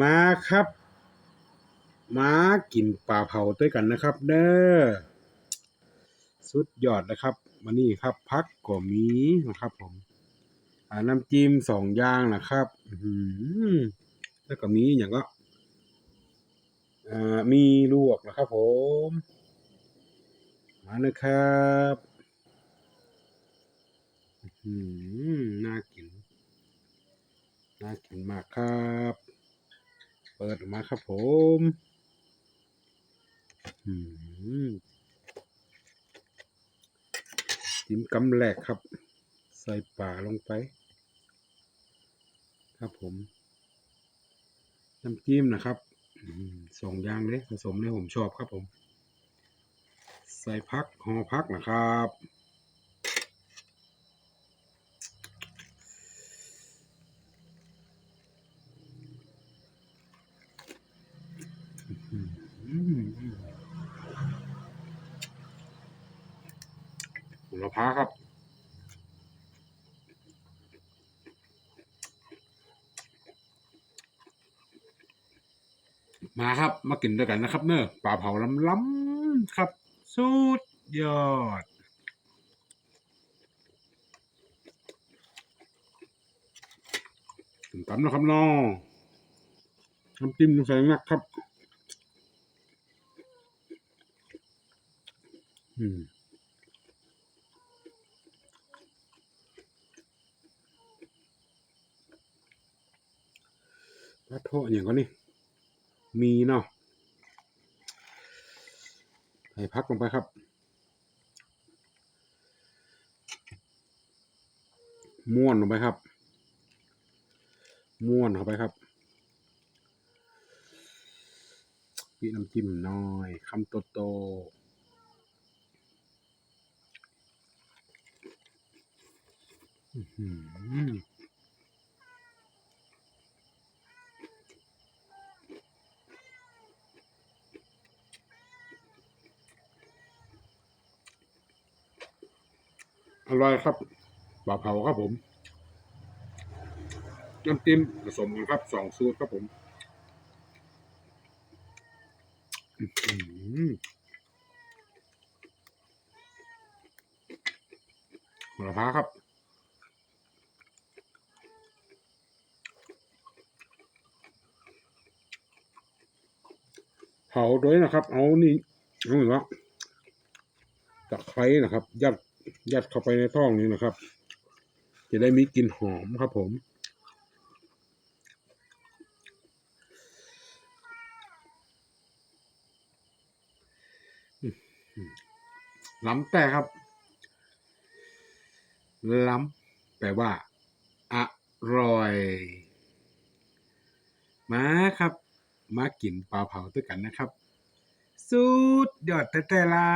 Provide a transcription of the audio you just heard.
มาครับ มากินปลาเผาด้วยกันนะครับ เด้อสุดยอดนะครับมานี่ครับพักก็มีนะครับ ผมอ่าน้ำจิ้มสองอย่างนะครับแล้วก็มีอย่างก็อ่ามีลวกนะครับ ผม มานะครับอื้อหือน่ากิน น่ากินมากครับ เปิดออกมาครับผมจิ้มกำแหลกครับ ใส่ป่าลงไป ครับผม น้ำจิ้มนะครับสองอย่างเลยผสมเลยผมชอบครับผม ใส่พักห่อพักนะครับ ผลพาครับมาครับ มากินด้วยกันนะครับ เนอะปลาเผาล้ำๆครับ สุดยอดถึงตำนะครับน้องน้ำจิ้มใส่นักครับ อืมปลาโทษอย่างก็นี่ มีเนาะใส่พักลงไปครับ ม้วนลงไปครับ ม้วนเข้าไปครับพี่น้ำจิ้มน้อยคำโตโต อร่อยครับปลาเผาครับผมน้ำจิ้มผสมกันครับสองสูตรครับผมหัวละพาครับ เผาด้วยนะครับ เอานี่เอาเหรอตะไคร้นะครับ ยัดยัดเข้าไปในท้องนี้นะครับ จะได้มีกลิ่นหอมครับผมล้ำแต่ครับ ล้ำแปลว่า อร่อย มาครับ มากินปลาเผาด้วยกันนะครับ สุดยอดแต่แต่ละ